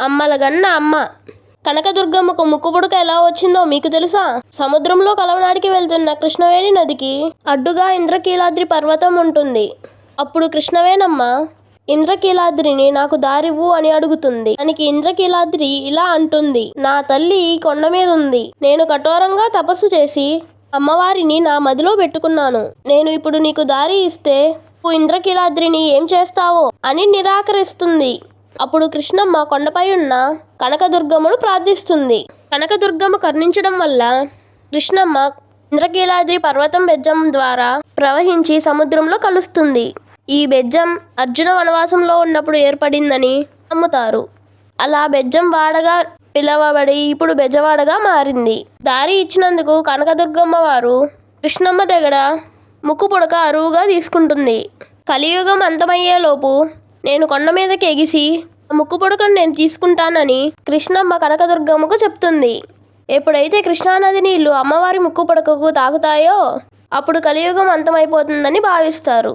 అమ్మలగన్న అమ్మ. కనకదుర్గమ్మకు ముక్కుపుడక ఎలా వచ్చిందో మీకు తెలుసా? సముద్రంలో కలవనాడికి వెళ్తున్న కృష్ణవేణి నదికి అడ్డుగా ఇంద్రకీలాద్రి పర్వతం ఉంటుంది. అప్పుడు కృష్ణవేణమ్మ ఇంద్రకీలాద్రిని నాకు దారివ్వు అని అడుగుతుంది. దానికి ఇంద్రకీలాద్రి ఇలా అంటుంది నా తల్లి కొండ మీద ఉంది. నేను కఠోరంగా తపస్సు చేసి అమ్మవారిని నా మదిలో పెట్టుకున్నాను. నేను ఇప్పుడు నీకు దారి ఇస్తే నువ్వు ఇంద్రకీలాద్రిని ఏం చేస్తావో అని నిరాకరిస్తుంది. అప్పుడు కృష్ణమ్మ కొండపై ఉన్న కనకదుర్గమ్మను ప్రార్థిస్తుంది. కనకదుర్గమ్మ కరుణించడం వల్ల కృష్ణమ్మ ఇంద్రకీలాద్రి పర్వతం బెజ్జం ద్వారా ప్రవహించి సముద్రంలో కలుస్తుంది. ఈ బెజ్జం అర్జున వనవాసంలో ఉన్నప్పుడు ఏర్పడిందని నమ్ముతారు. అలా బెజ్జం వాడగా పిలవబడి ఇప్పుడు బెజవాడగా మారింది. దారి ఇచ్చినందుకు కనకదుర్గమ్మ వారు కృష్ణమ్మ దగ్గర ముక్కు పుడక అరువుగా తీసుకుంటుంది. కలియుగం అంతమయ్యేలోపు నేను కొండ మీదకి ఎగిసి ఆ ముక్కు పుడకను నేను తీసుకుంటానని కృష్ణమ్మ కనకదుర్గమ్మకు చెప్తుంది. ఎప్పుడైతే కృష్ణానది నీళ్ళు అమ్మవారి ముక్కు పుడకకు తాకుతాయో అప్పుడు కలియుగం అంతమైపోతుందని భావిస్తారు.